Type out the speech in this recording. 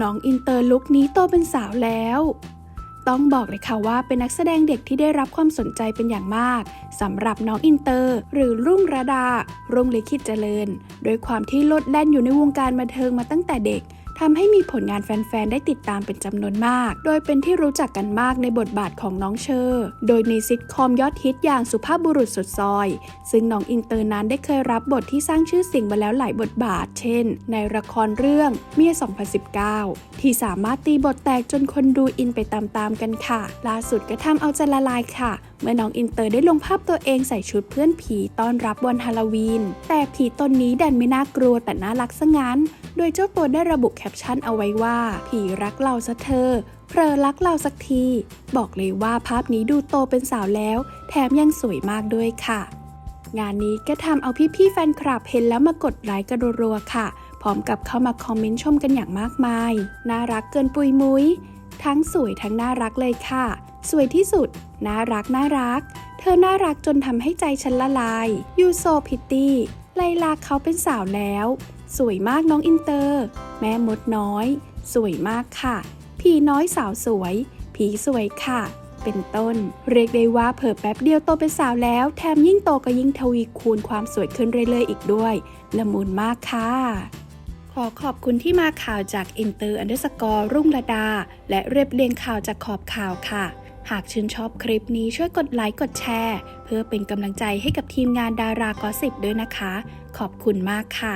น้องอินเตอร์ลุคนี้โตเป็นสาวแล้ว ต้องบอกเลยค่ะว่าเป็นนักแสดงเด็กที่ได้รับความสนใจเป็นอย่างมากสำหรับน้องอินเตอร์ หรือรุ่งระดา รุ่งลิขิตเจริญ โดยความที่ลดแล่นอยู่ในวงการบันเทิงมาตั้งแต่เด็ก ทำให้มีผลงานแฟน ๆ ได้ติดตามเป็นจำนวนมาก โดยเป็นที่รู้จักกันมากในบทบาทของน้องเชอร์โดยในซิทคอมยอดฮิตอย่างสุภาพบุรุษสุดซอย ซึ่งน้องอินเตอร์นั้นได้เคยรับบทที่สร้างชื่อเสียงมาแล้วหลายบทบาท เช่น ในละครเรื่องเมีย 2019 ที่สามารถตีบทแตกจนคนดูอินไปตามๆกันค่ะ ล่าสุดก็ทำเอาใจละลายค่ะ เมื่อน้องอินเตอร์ได้ลงภาพตัวเองใส่ชุดเพื่อนผีต้อนรับวันฮาโลวีน แต่ผีตนนี้ดันไม่น่ากลัวแต่น่ารักซะงั้น โดยเจ้าตัวได้ระบุแคปชั่นเอาไว้ว่า ผีรักเราซะเธอเพลอรักเราสักที บอกเลยว่าภาพนี้ดูโตเป็นสาวแล้ว แถมยังสวยมากด้วยค่ะ งานนี้ก็ทำเอาพี่ๆแฟนคลับเห็นแล้วมากดไลค์กันรัวๆค่ะ พร้อมกับเข้ามาคอมเมนต์ชมกันอย่างมากมาย น่ารักเกินปุยมุย ทั้งสวยทั้งน่ารักเลยค่ะ สวยที่สุด น่ารักน่ารัก เธอน่ารักจนทำให้ใจฉันละลายยูโซพิตตี้ไลลาเขาเป็นสาวแล้ว สวยมากน้องอินเตอร์ แม่มดน้อย สวยมากค่ะ ผีน้อยสาวสวย ผีสวยค่ะ เป็นต้น เรียกได้ว่าเผิ่แป๊บเดียวโตเป็นสาวแล้ว แถมยิ่งโตก็ยิ่งทวีคูณความสวยขึ้นเรื่อยๆอีกด้วย ละมุนมากค่ะ ขอขอบคุณที่มาข่าวจากอินเตอร์อันเดอร์สกอร์รุ่งระดา และเรียบเรียงข่าวจากขอบข่าวค่ะ หากชื่นชอบคลิปนี้ช่วยกดไลค์กดแชร์ เพื่อเป็นกำลังใจให้กับทีมงานดารากอสิบด้วยนะคะ ขอบคุณมากค่ะ